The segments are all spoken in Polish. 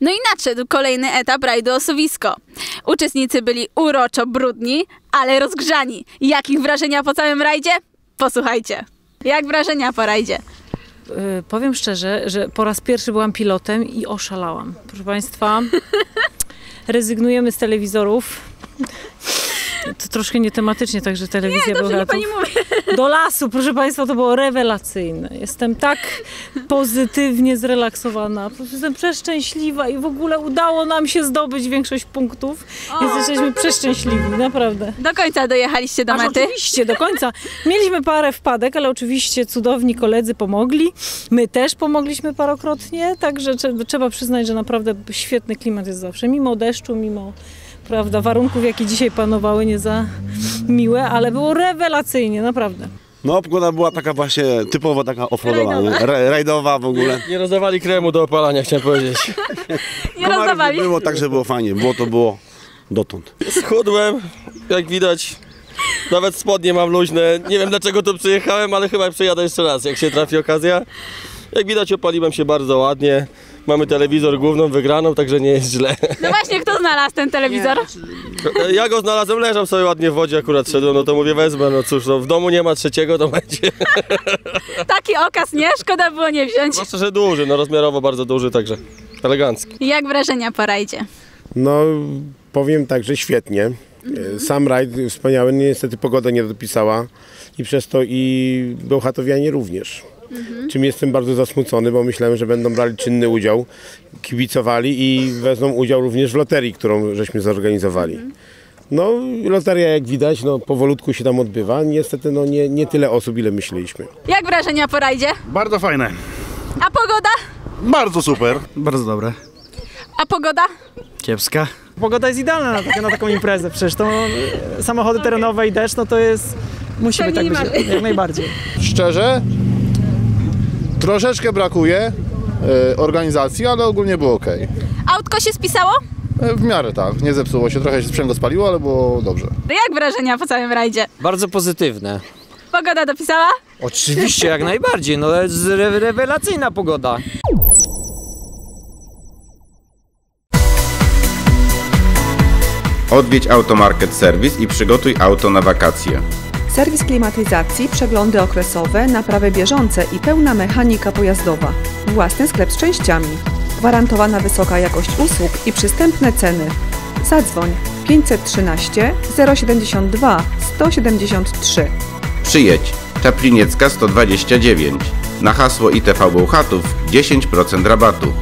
No i nadszedł kolejny etap rajdu Osuwisko. Uczestnicy byli uroczo brudni, ale rozgrzani. Jakich wrażenia po całym rajdzie? Posłuchajcie. Jak wrażenia po rajdzie? Y, Powiem szczerze, że po raz pierwszy byłam pilotem i oszalałam. Proszę Państwa, rezygnujemy z telewizorów. To troszkę nietematycznie, także telewizja była nie pani mówi. do lasu, proszę Państwa, to było rewelacyjne. Jestem tak pozytywnie zrelaksowana, jestem przeszczęśliwa i w ogóle udało nam się zdobyć większość punktów, więc jesteśmy przeszczęśliwi, naprawdę. Do końca dojechaliście do Aż mety. oczywiście, do końca. Mieliśmy parę wpadek, ale oczywiście cudowni koledzy pomogli. My też pomogliśmy parokrotnie, także trze- trzeba przyznać, że naprawdę świetny klimat jest zawsze. Mimo deszczu, mimo prawda, warunków, jakie dzisiaj panowały, nie za miłe, ale było rewelacyjnie, naprawdę. No, pogoda była taka właśnie typowo taka offroadowa? Ra- rajdowa w ogóle. Nie rozdawali kremu do opalania, chciałem powiedzieć. Nie rozdawali. Nie było tak, że było fajnie. Było to było dotąd. Schudłem, jak widać. Nawet spodnie mam luźne. Nie wiem dlaczego tu przyjechałem, ale chyba przyjadę jeszcze raz, jak się trafi okazja. Jak widać opaliłem się bardzo ładnie. Mamy telewizor główną wygraną, także nie jest źle. No właśnie, kto znalazł ten telewizor? Ja go znalazłem, leżał sobie ładnie w wodzie, akurat szedłem, no to mówię wezmę, no cóż, no w domu nie ma trzeciego, to będzie. Taki okaz, nie? Szkoda było nie wziąć. Zwłaszcza, że duży, no rozmiarowo bardzo duży, także elegancki. Jak wrażenia po rajdzie? No, powiem tak, że świetnie. E, Sam rajd wspaniały, niestety pogoda nie dopisała i przez to i Bełchatowianie również. Czym jestem bardzo zasmucony, bo myślałem, że będą brali czynny udział, kibicowali i wezmą udział również w loterii, którą żeśmy zorganizowali. No, loteria jak widać, no, powolutku się tam odbywa. Niestety no, nie, nie tyle osób, ile myśleliśmy. Jak wrażenia po rajdzie? Bardzo fajne. A pogoda? Bardzo super. Bardzo dobre. A pogoda? Kiepska. Pogoda jest idealna na, takie, na taką imprezę. Przecież to e, samochody terenowe i deszcz, no to jest. Musi być tak być, jak najbardziej. Szczerze, troszeczkę brakuje e, organizacji, ale ogólnie było ok. Autko się spisało? W miarę tak, nie zepsuło się, trochę się sprzęgło spaliło, ale było dobrze. Jak wrażenia po całym rajdzie? Bardzo pozytywne. Pogoda dopisała? Oczywiście, jak najbardziej. No jest re rewelacyjna pogoda. Odwiedź Automarket Service i przygotuj auto na wakacje. Serwis klimatyzacji, przeglądy okresowe, naprawy bieżące i pełna mechanika pojazdowa. Własny sklep z częściami. Gwarantowana wysoka jakość usług i przystępne ceny. Zadzwoń 513 072 173. Przyjedź. Czapliniecka 129. Na hasło ITV Bełchatów 10% rabatu.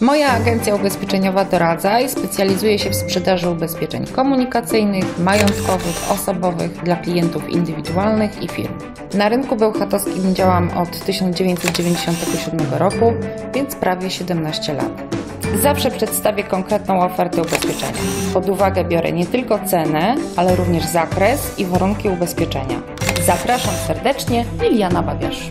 Moja agencja ubezpieczeniowa doradza i specjalizuje się w sprzedaży ubezpieczeń komunikacyjnych, majątkowych, osobowych dla klientów indywidualnych i firm. Na rynku bełchatowskim działam od 1997 roku, więc prawie 17 lat. Zawsze przedstawię konkretną ofertę ubezpieczenia. Pod uwagę biorę nie tylko cenę, ale również zakres i warunki ubezpieczenia. Zapraszam serdecznie, Liliana Babiarz.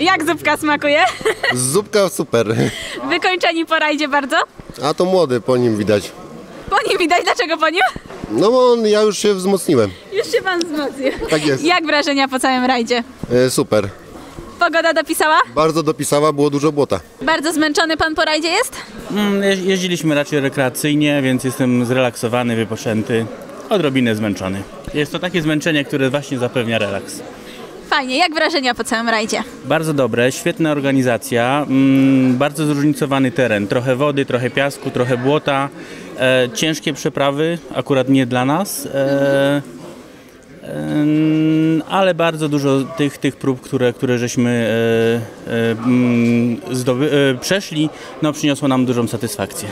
Jak zupka smakuje? Zupka super. Wykończeni po rajdzie bardzo? A to młody po nim widać. Po nim widać, dlaczego po nim? No bo ja już się wzmocniłem. Już się pan wzmocnił. Tak jest. Jak wrażenia po całym rajdzie? E, super. Pogoda dopisała? Bardzo dopisała, było dużo błota. Bardzo zmęczony pan po rajdzie jest? Mm, je- Jeździliśmy raczej rekreacyjnie, więc jestem zrelaksowany, wypoczęty, odrobinę zmęczony. Jest to takie zmęczenie, które właśnie zapewnia relaks. Fajnie. Jak wrażenia po całym rajdzie? Bardzo dobre, świetna organizacja, mm, bardzo zróżnicowany teren. Trochę wody, trochę piasku, trochę błota, e, ciężkie przeprawy, akurat nie dla nas, e, em, ale bardzo dużo tych, tych prób, które, które żeśmy e, e, mm, zdoby, e, przeszli, no, przyniosło nam dużą satysfakcję.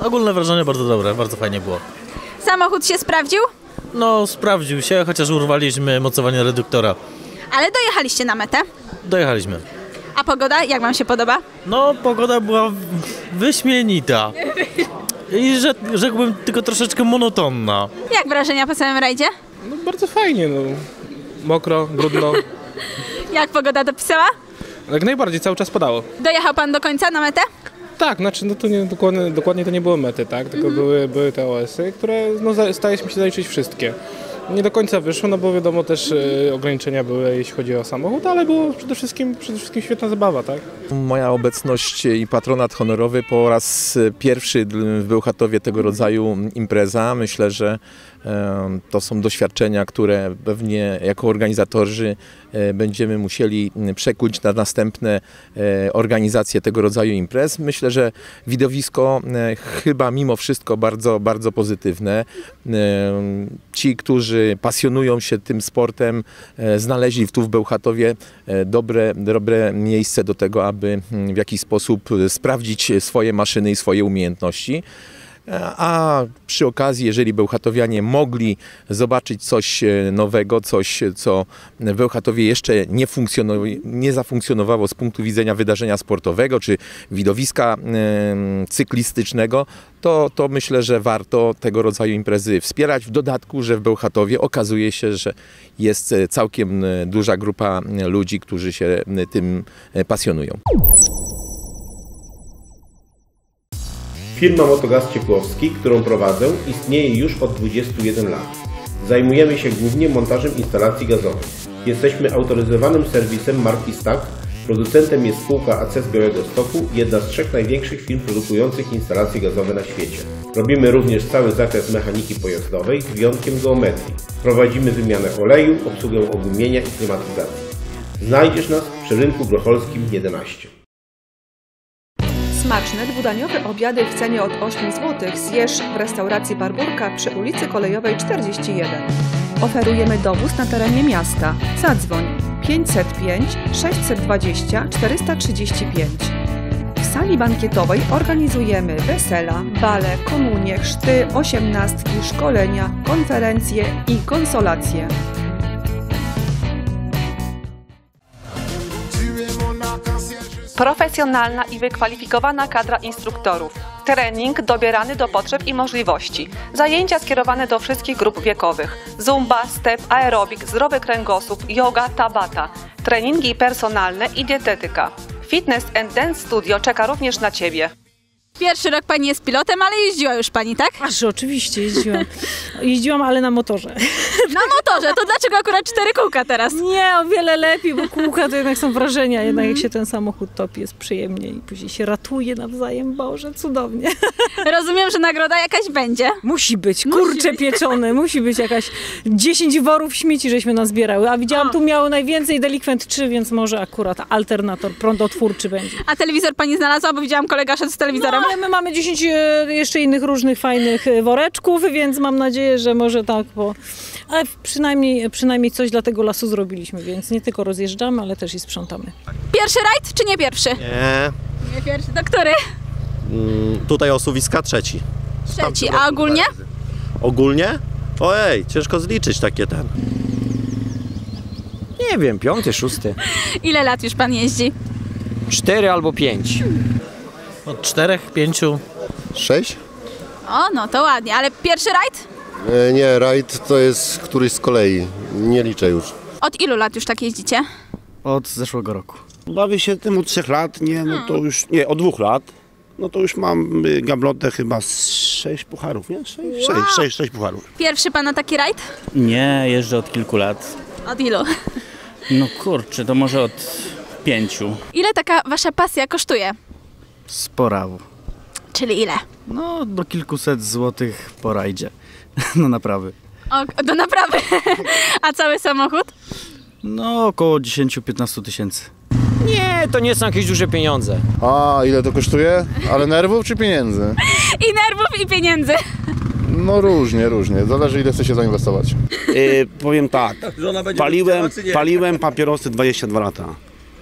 Ogólne wrażenie bardzo dobre, bardzo fajnie było. Samochód się sprawdził? No, sprawdził się, chociaż urwaliśmy mocowanie reduktora. Ale dojechaliście na metę. Dojechaliśmy. A pogoda, jak wam się podoba? No, pogoda była wyśmienita. I że, rzekłbym tylko troszeczkę monotonna. Jak wrażenia po całym rajdzie? No bardzo fajnie, no. Mokro, brudno. Jak pogoda dopisała? Jak najbardziej, cały czas padało. Dojechał pan do końca na metę? Tak, znaczy no to nie, dokładnie, dokładnie to nie były mety, tak? Tylko były, były te OS-y, które no, staraliśmy się zaliczyć wszystkie. Nie do końca wyszło, no bo wiadomo też e, ograniczenia były, jeśli chodzi o samochód, ale było przede wszystkim, przede wszystkim świetna zabawa, tak? Moja obecność i patronat honorowy po raz pierwszy w Bełchatowie tego rodzaju impreza. Myślę, że e, to są doświadczenia, które pewnie jako organizatorzy e, będziemy musieli przekuć na następne e, organizacje tego rodzaju imprez. Myślę, że widowisko e, chyba mimo wszystko bardzo, bardzo pozytywne. E, Ci, którzy pasjonują się tym sportem, e, znaleźli tu w Bełchatowie e, dobre, dobre miejsce do tego, aby mm, w jakiś sposób e, sprawdzić swoje maszyny i swoje umiejętności. E, A przy okazji, jeżeli Bełchatowianie mogli zobaczyć coś e, nowego, coś, e, co w Bełchatowie jeszcze nie, nie zafunkcjonowało z punktu widzenia wydarzenia sportowego czy widowiska cyklistycznego, to, to myślę, że warto tego rodzaju imprezy wspierać. W dodatku, że w Bełchatowie okazuje się, że jest całkiem duża grupa ludzi, którzy się tym pasjonują. Firma Motogaz Ciepłowski, którą prowadzę, istnieje już od 21 lat. Zajmujemy się głównie montażem instalacji gazowych. Jesteśmy autoryzowanym serwisem marki Stack. Producentem jest spółka AC z Białegostoku, jedna z trzech największych firm produkujących instalacje gazowe na świecie. Robimy również cały zakres mechaniki pojazdowej z wyjątkiem geometrii. Prowadzimy wymianę oleju, obsługę ogumienia i klimatyzacji. Znajdziesz nas przy rynku Grocholskim 11. Smaczne dwudaniowe obiady w cenie od 8 zł zjesz w restauracji Barburka przy ulicy Kolejowej 41. Oferujemy dowóz na terenie miasta. Zadzwoń 505 620 435. W sali bankietowej organizujemy wesela, bale, komunie, chrzty, osiemnastki, szkolenia, konferencje i konsolacje. Profesjonalna i wykwalifikowana kadra instruktorów. Trening dobierany do potrzeb i możliwości. Zajęcia skierowane do wszystkich grup wiekowych. Zumba, step, aerobik, zdrowy kręgosłup, yoga, tabata. Treningi personalne i dietetyka. Fitness and Dance Studio czeka również na Ciebie. Pierwszy rok pani jest pilotem, ale jeździła już pani, tak? Aż oczywiście jeździłam. Jeździłam, ale na motorze. Na motorze, to dlaczego akurat cztery kółka teraz? Nie, o wiele lepiej, bo kółka to jednak są wrażenia. Jednak jak się ten samochód topi, jest przyjemnie i później się ratuje nawzajem. Boże, cudownie. Rozumiem, że nagroda jakaś będzie. Musi być, kurcze pieczone, musi być jakaś 10 worów śmieci, żeśmy nazbierały. A widziałam, tu miały najwięcej delikwent 3, więc może akurat alternator prądotwórczy będzie. A telewizor pani znalazła, bo widziałam kolega szedł z telewizorem. No, ale my mamy 10 e, jeszcze innych różnych fajnych e, woreczków, więc mam nadzieję, że może tak, bo... Ale przynajmniej, przynajmniej coś dla tego lasu zrobiliśmy, więc nie tylko rozjeżdżamy, ale też i sprzątamy. Pierwszy rajd czy nie pierwszy? Nie. Nie pierwszy. To który? Mm, tutaj osuwiska trzeci. Trzeci. A ogólnie? Ogólnie? Ojej, ciężko zliczyć takie ten. Nie wiem, piąty, szósty. Ile lat już pan jeździ? Cztery albo pięć. Od czterech, pięciu. Sześć? O, no to ładnie. Ale pierwszy rajd? E, nie, rajd to jest któryś z kolei. Nie liczę już. Od ilu lat już tak jeździcie? Od zeszłego roku. Bawię się tym od trzech lat, nie, no to już, nie, od dwóch lat. no to już mam y, gablotę chyba z sześć pucharów, nie? Sześć, Wow. sześć, sześć, sześć pucharów. Pierwszy pan na taki rajd? Nie, jeżdżę od kilku lat. Od ilu? No kurczę, to może od pięciu. Ile taka wasza pasja kosztuje? Spora. Czyli ile? No, do kilkuset złotych po rajdzie. No naprawy. O, do naprawy. A cały samochód? No, około 10-15 tysięcy. Nie, to nie są jakieś duże pieniądze. A ile to kosztuje? Ale nerwów czy pieniędzy? I nerwów, i pieniędzy. No różnie, różnie. Zależy ile chcecie zainwestować. Y, powiem tak, paliłem, paliłem papierosy 22 lata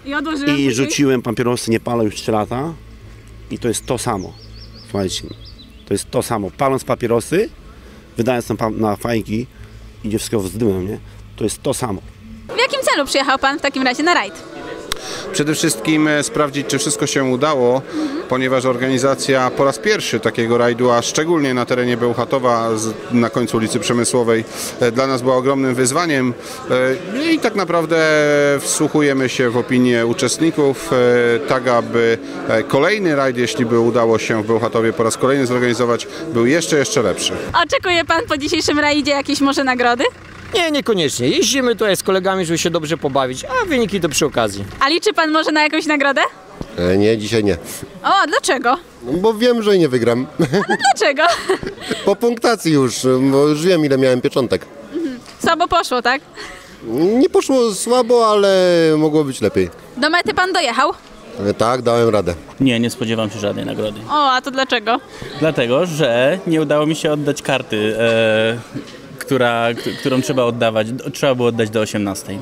I odłożyłem i rzuciłem papierosy, nie palę już 3 lata i to jest to samo. Słuchajcie, to jest to samo. Paląc papierosy, wydając na, na fajki, idzie wszystko z dymem, nie? To jest to samo. W jakim celu przyjechał pan w takim razie na rajd? Przede wszystkim e, sprawdzić, czy wszystko się udało, ponieważ organizacja po raz pierwszy takiego rajdu, a szczególnie na terenie Bełchatowa na końcu ulicy Przemysłowej, e, dla nas była ogromnym wyzwaniem E, i tak naprawdę wsłuchujemy się w opinię uczestników, tak aby kolejny rajd, jeśli by udało się w Bełchatowie po raz kolejny zorganizować, był jeszcze, jeszcze lepszy. Oczekuje pan po dzisiejszym rajdzie jakieś może nagrody? Nie, niekoniecznie. Jeździmy tutaj z kolegami, żeby się dobrze pobawić, a wyniki to przy okazji. A liczy pan może na jakąś nagrodę? E, nie, dzisiaj nie. O, dlaczego? No, bo wiem, że nie wygram. Dlaczego? po punktacji już, bo już wiem ile miałem pieczątek. Słabo poszło, tak? Nie poszło słabo, ale mogło być lepiej. Do mety pan dojechał? E, tak, dałem radę. Nie, nie spodziewam się żadnej nagrody. O, a to dlaczego? Dlatego, że nie udało mi się oddać karty, e, która, którą trzeba oddawać. Trzeba było oddać do 18.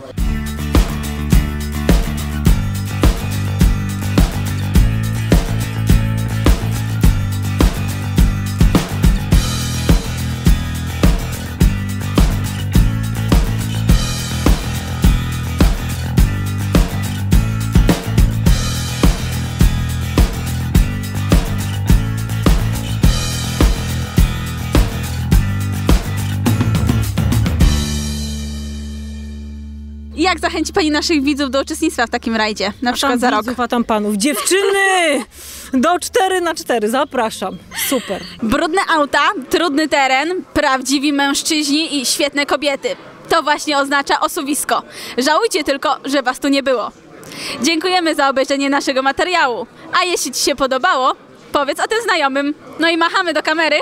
zachęci pani naszych widzów do uczestnictwa w takim rajdzie? Na A przykład za rok. widzów, a tam panów. Dziewczyny! Do 4 na 4 zapraszam. Super. Brudne auta, trudny teren, prawdziwi mężczyźni i świetne kobiety. To właśnie oznacza osuwisko. Żałujcie tylko, że was tu nie było. Dziękujemy za obejrzenie naszego materiału. A jeśli ci się podobało, powiedz o tym znajomym. No i machamy do kamery.